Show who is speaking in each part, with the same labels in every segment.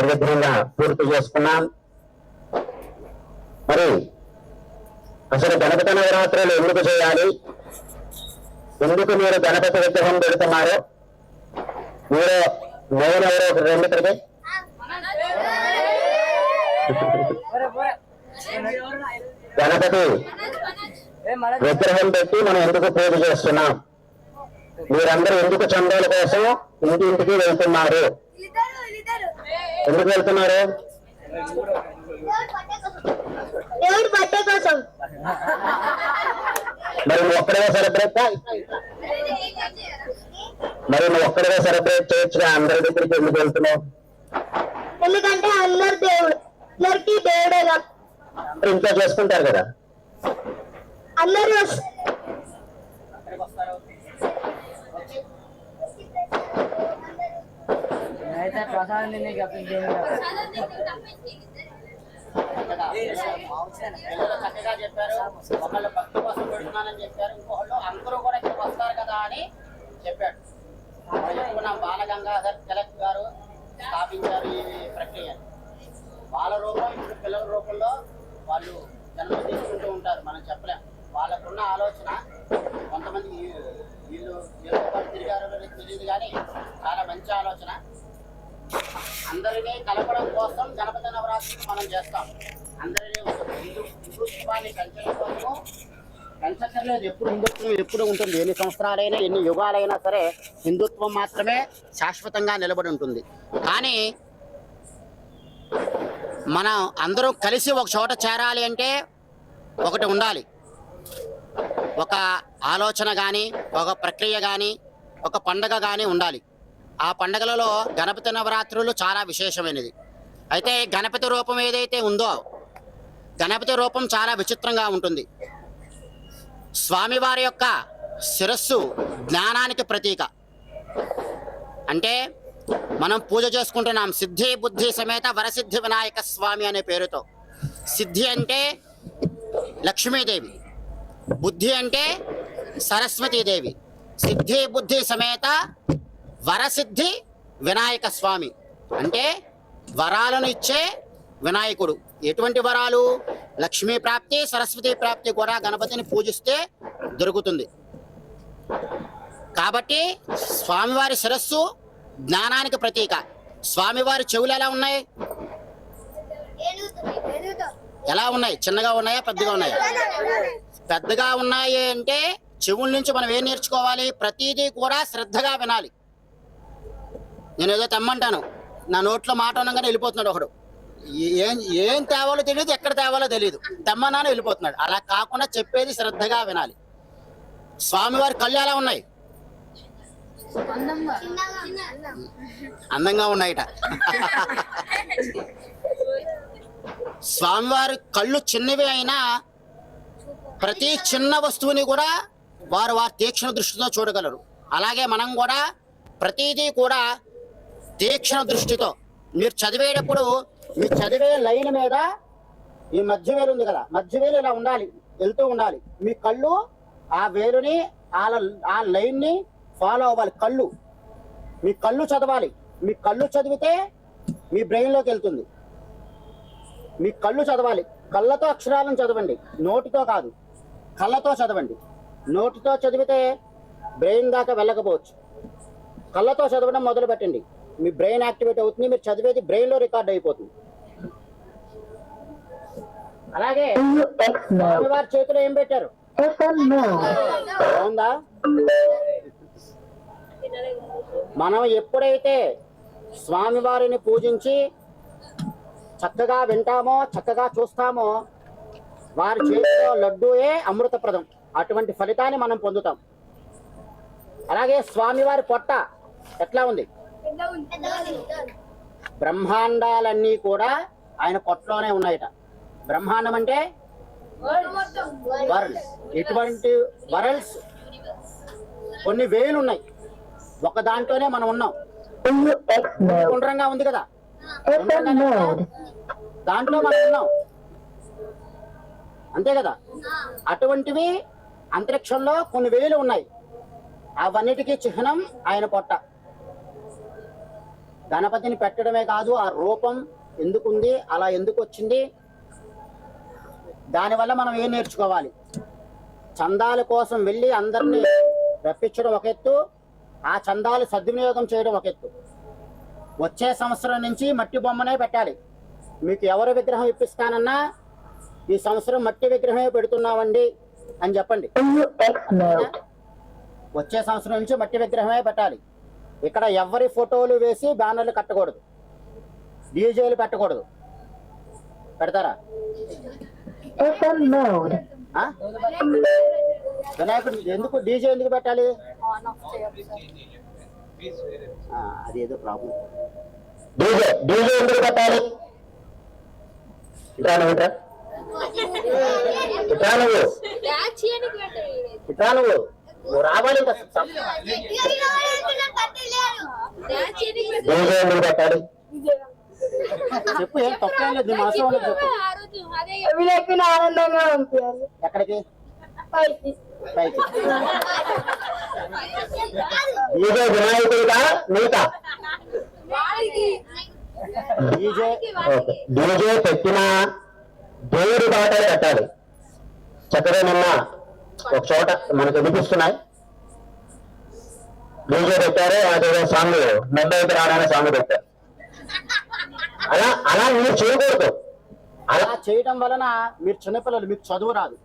Speaker 1: నిర్విఘ్నంగా పూర్తి చేసుకున్నాం. మరి అసలు గణపతి నవరాత్రులు ఎందుకు చేయాలి? ఎందుకు మీరు గణపతి విగ్రహం పెడుతున్నారు? మీరు నేను ఎవరో? ఒక రెండు గణపతి విగ్రహం పెట్టి మనం ఎందుకు పూజ చేస్తున్నాం? మీరందరూ ఎందుకు చందాల కోసం ఇంటింటికి వెళ్తున్నారు? ఎందుకు వెళ్తున్నారు?
Speaker 2: దేవుడి బర్త్డే కోసం.
Speaker 1: మరి నువ్వు ఒక్కడే సెలబ్రేట్ మరి నువ్వు ఒక్కడే సెలబ్రేట్ చేయొచ్చుగా? అందరి దగ్గరికి ఎందుకు వెళ్తున్నావు?
Speaker 2: ఎందుకంటే అందరు దేవుడు అందరికి దేవుడే
Speaker 1: ఇంట్లో చేసుకుంటారు కదా?
Speaker 2: అందరూ
Speaker 3: అయితే ప్రసాదం తినే
Speaker 4: పిల్లలు చక్కగా చెప్పారు ఒకళ్ళు భక్తి కోసం పెడుతున్నానని చెప్పారు ఇంకొకళ్ళు అందరూ కూడా ఇక్కడ వస్తారు కదా అని చెప్పాడు మనం చెప్పుకున్నాం బాలగంగాధర్ తిలక్ గారు స్థాపించారు ఈ ప్రక్రియ వాళ్ళ రూపం ఇప్పుడు పిల్లల రూపంలో వాళ్ళు జన్మ తీసుకుంటూ ఉంటారు మనం చెప్పలేం వాళ్ళకున్న ఆలోచన కొంతమంది వీళ్ళు వీళ్ళతో తిరిగారో తెలియదు కానీ చాలా మంచి ఆలోచన. అందరినీ కలపడం కోసం గణపతి నవరాత్రిని మనం చేస్తాం. అందరినీ హిందూ హిందుత్వాన్ని పెంచడం కోసము పెంచడం ఎప్పుడు హిందుత్వం ఎప్పుడు ఉంటుంది ఎన్ని సంవత్సరాలైనా ఎన్ని యుగాలైనా సరే హిందుత్వం మాత్రమే శాశ్వతంగా నిలబడి ఉంటుంది. కానీ మనం అందరూ కలిసి ఒక చోట చేరాలి అంటే ఒకటి ఉండాలి. ఒక ఆలోచన కానీ ఒక ప్రక్రియ కానీ ఒక పండగ కానీ ఉండాలి. ఆ పండగలలో గణపతి నవరాత్రులు చాలా విశేషమైనది. అయితే గణపతి రూపం ఏదైతే ఉందో గణపతి రూపం చాలా విచిత్రంగా ఉంటుంది. స్వామివారి యొక్క శిరస్సు జ్ఞానానికి ప్రతీక. అంటే మనం పూజ చేసుకుంటున్నాం సిద్ధి బుద్ధి సమేత వరసిద్ధి వినాయక స్వామి అనే పేరుతో. సిద్ధి అంటే లక్ష్మీదేవి. బుద్ధి అంటే సరస్వతీదేవి. సిద్ధి బుద్ధి సమేత వరసిద్ధి వినాయక స్వామి. అంటే వరాలను ఇచ్చే వినాయకుడు. ఎటువంటి వరాలు? లక్ష్మీ ప్రాప్తి సరస్వతి ప్రాప్తి కూడా గణపతిని పూజిస్తే దొరుకుతుంది. కాబట్టి స్వామివారి శిరస్సు జ్ఞానానికి ప్రతీక. స్వామివారి చెవులు ఎలా ఉన్నాయి? ఎలా ఉన్నాయి? చిన్నగా ఉన్నాయా? పెద్దగా ఉన్నాయా? పెద్దగా ఉన్నాయి అంటే చెవుల నుంచి మనం ఏం నేర్చుకోవాలి? ప్రతిదీ కూడా శ్రద్ధగా వినాలి. నేను ఏదో తెమ్మంటాను. నా నోట్లో మాట ఉండగానే వెళ్ళిపోతున్నాడు ఒకడు. ఏం ఏం తేవాలో తెలియదు ఎక్కడ తేవాలో తెలియదు. తెమ్మన్నాను వెళ్ళిపోతున్నాడు. అలా కాకుండా చెప్పేది శ్రద్ధగా వినాలి. స్వామివారి కళ్ళు ఎలా ఉన్నాయి. అందంగా ఉన్నాయిట. స్వామివారి కళ్ళు చిన్నవి అయినా ప్రతి చిన్న వస్తువుని కూడా వారు వారి తీక్షణ దృష్టితో చూడగలరు. అలాగే మనం కూడా ప్రతిదీ కూడా తీక్షణ దృష్టితో. మీరు చదివేటప్పుడు మీరు చదివే లైన్ మీద ఈ మధ్య వేలు ఉంది కదా మధ్య వేలు ఇలా ఉండాలి వెళ్తూ ఉండాలి. మీ కళ్ళు ఆ వేలుని ఆ ల- ఆ లైన్ని ఫాలో అవ్వాలి కళ్ళు. మీ కళ్ళు చదవాలి. మీ కళ్ళు చదివితే మీ బ్రెయిన్లోకి వెళ్తుంది. మీ కళ్ళు చదవాలి. కళ్ళతో అక్షరాలను చదవండి నోటితో కాదు కళ్ళతో చదవండి. నోటితో చదివితే బ్రెయిన్ దాకా వెళ్ళకపోవచ్చు. కళ్ళతో చదవడం మొదలు పెట్టండి మీ బ్రెయిన్ యాక్టివేట్ అవుతుంది మీరు చదివేది బ్రెయిన్లో రికార్డ్ అయిపోతుంది. అలాగే స్వామివారి చేతిలో ఏం పెట్టారు? బాగుందా? మనం ఎప్పుడైతే స్వామివారిని పూజించి చక్కగా వింటామో చక్కగా చూస్తామో వారి చేతిలో లడ్డూయే అమృతప్రదం. అటువంటి ఫలితాన్ని మనం పొందుతాం. అలాగే స్వామివారి పొట్ట ఎట్లా ఉంది? బ్రహ్మాండాలన్నీ కూడా ఆయన కొట్లోనే ఉన్నాయట. బ్రహ్మాండం అంటే వరల్డ్స్. ఎటువంటి వరల్డ్స్ కొన్ని వేలు ఉన్నాయి ఒక దాంట్లోనే మనం ఉన్నాం. గుండ్రంగా ఉంది కదా? దాంట్లో మనం ఉన్నాం. అంతే కదా? అటువంటివి అంతరిక్షంలో కొన్ని వేలు ఉన్నాయి. అవన్నిటికీ చిహ్నం ఆయన పొట్ట గణపతిని పెట్టడమే కాదు ఆ రూపం ఎందుకుంది అలా ఎందుకు వచ్చింది దానివల్ల మనం ఏం నేర్చుకోవాలి? చందాల కోసం వెళ్ళి అందరినీ రప్పించడం ఒక ఎత్తు ఆ చందాలు సద్వినియోగం చేయడం ఒక ఎత్తు. వచ్చే సంవత్సరం నుంచి మట్టి బొమ్మనే పెట్టాలి. మీకు ఎవరు విగ్రహం ఇప్పిస్తానన్నా ఈ సంవత్సరం మట్టి విగ్రహమే పెడుతున్నామండి అని చెప్పండి. వచ్చే సంవత్సరం నుంచి మట్టి విగ్రహమే పెట్టాలి. ఇక్కడ ఎవరి ఫోటోలు వేసి బ్యానర్లు కట్టకూడదు. డీజేలు పెట్టకూడదు. పెడతారా? వినాయకుడు ఎందుకు డీజే ఎందుకు పెట్టాలి? ఆ, అది ఏదో ప్రాబ్లం.
Speaker 1: డీజే డీజే ఎందుకు పెట్టాలి? నువ్వు రావాలి
Speaker 4: చెప్పు ఏం తప్పేం లేదు నీ మనసులో ఉన్నది చెప్పు.
Speaker 2: వినాయకుని ఆనందంగా పంపించాలి
Speaker 4: ఎక్కడికి?
Speaker 2: పైకి.
Speaker 4: పైకి.
Speaker 1: డీజే వినాయకుడిగా నీకా?
Speaker 4: డీజే.
Speaker 1: ఓకే. డీజే పెట్టిన దేవుడి పెట్టాలి. చక్కగా నిన్న ఒక చోట మనకు వినిపిస్తున్నాయి డీజే పెట్టారు అదేదో సాంగ్ నెబ్బైతే రావడానికి సాంగ్ పెట్టారు. అలా అలా మీరు చేయకూడదు. అలా
Speaker 4: చేయడం వలన మీరు చిన్నపిల్లలు మీకు చదువు రాదు.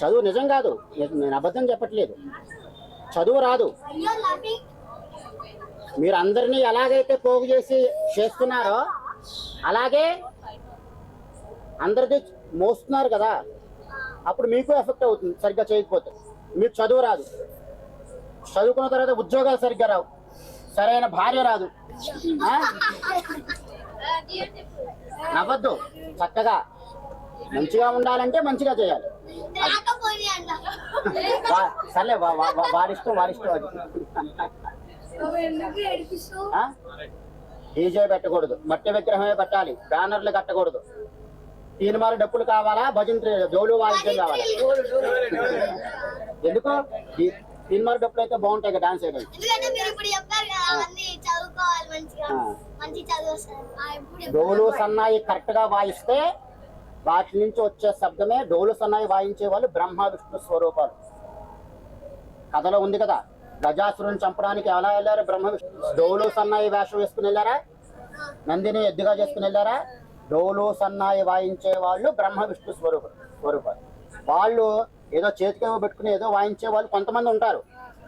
Speaker 4: చదువు నిజం కాదు. నేను- నేను అబద్ధం చెప్పట్లేదు. చదువు రాదు. మీరు అందరినీ ఎలాగైతే పోగు చేసి చేస్తున్నారో అలాగే అందరిది మోస్తున్నారు కదా. అప్పుడు మీకు ఎఫెక్ట్ అవుతుంది సరిగ్గా చేయకపోతే. మీకు చదువు రాదు. చదువుకున్న తర్వాత ఉద్యోగాలు సరిగ్గా రావు. సరైన భార్య రాదు. నవ్వద్దు. చక్కగా. మంచిగా ఉండాలంటే మంచిగా చేయాలి. సర్లే వారిష్టం వారిష్టం అది. డీజే పెట్టకూడదు. మట్టి విగ్రహమే పెట్టాలి. బ్యానర్లు కట్టకూడదు. తీన్మారు డప్పులు కావాలా? భజన జోలు వాయిద్యం కావాలా? ఎందుకు? తీన్మారు డప్పులు అయితే బాగుంటాయి కదా డాన్స్
Speaker 2: ఇప్పుడు
Speaker 4: డోలు సన్నాయి కరెక్ట్గా వాయిస్తే వాటి నుంచి వచ్చే శబ్దమే డోలు సన్నాయి వాయించే వాళ్ళు బ్రహ్మ విష్ణు స్వరూపాలు. కథలో ఉంది కదా గజాసురుని చంపడానికి ఎలా వెళ్ళారు బ్రహ్మ విష్ణు? డోలు సన్నాయి వేషం వేసుకుని వెళ్ళారా? నందిని ఎద్దుగా చేసుకుని వెళ్ళారా? డోలు సన్నాయి వాయించే వాళ్ళు బ్రహ్మ విష్ణు స్వరూప స్వరూపాలు వాళ్ళు ఏదో చేతికేమో పెట్టుకుని ఏదో వాయించే వాళ్ళు కొంతమంది ఉంటారు.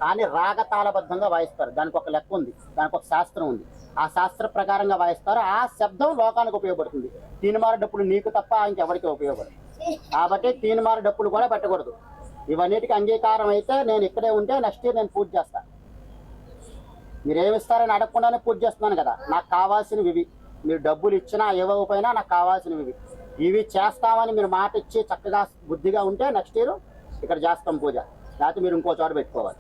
Speaker 4: కానీ రాగతాళబద్ధంగా వాయిస్తారు. దానికి ఒక లెక్క ఉంది. దానికి ఒక శాస్త్రం ఉంది. ఆ శాస్త్ర ప్రకారంగా వాయిస్తారు. ఆ శబ్దం లోకానికి ఉపయోగపడుతుంది. తీనుమార డప్పులు నీకు తప్ప ఇంకెవరికి ఉపయోగపడదు కాబట్టి తీనుమార డప్పులు కూడా పెట్టకూడదు. ఇవన్నిటికి అంగీకారం అయితే నేను ఇక్కడే ఉంటే నెక్స్ట్ ఇయర్ నేను పూజ చేస్తాను మీరు ఏమి ఇస్తారని అడగకుండానే పూజ చేస్తున్నాను కదా. నాకు కావాల్సినవి ఇవి. మీరు డబ్బులు ఇచ్చినా ఇవ్వకపోయినా నాకు కావాల్సినవి. ఇవి ఇవి చేస్తామని మీరు మాట ఇచ్చి చక్కగా బుద్ధిగా ఉంటే నెక్స్ట్ ఇయర్ ఇక్కడ చేస్తాం పూజ. లేకపోతే మీరు ఇంకో చోట పెట్టుకోవాలి.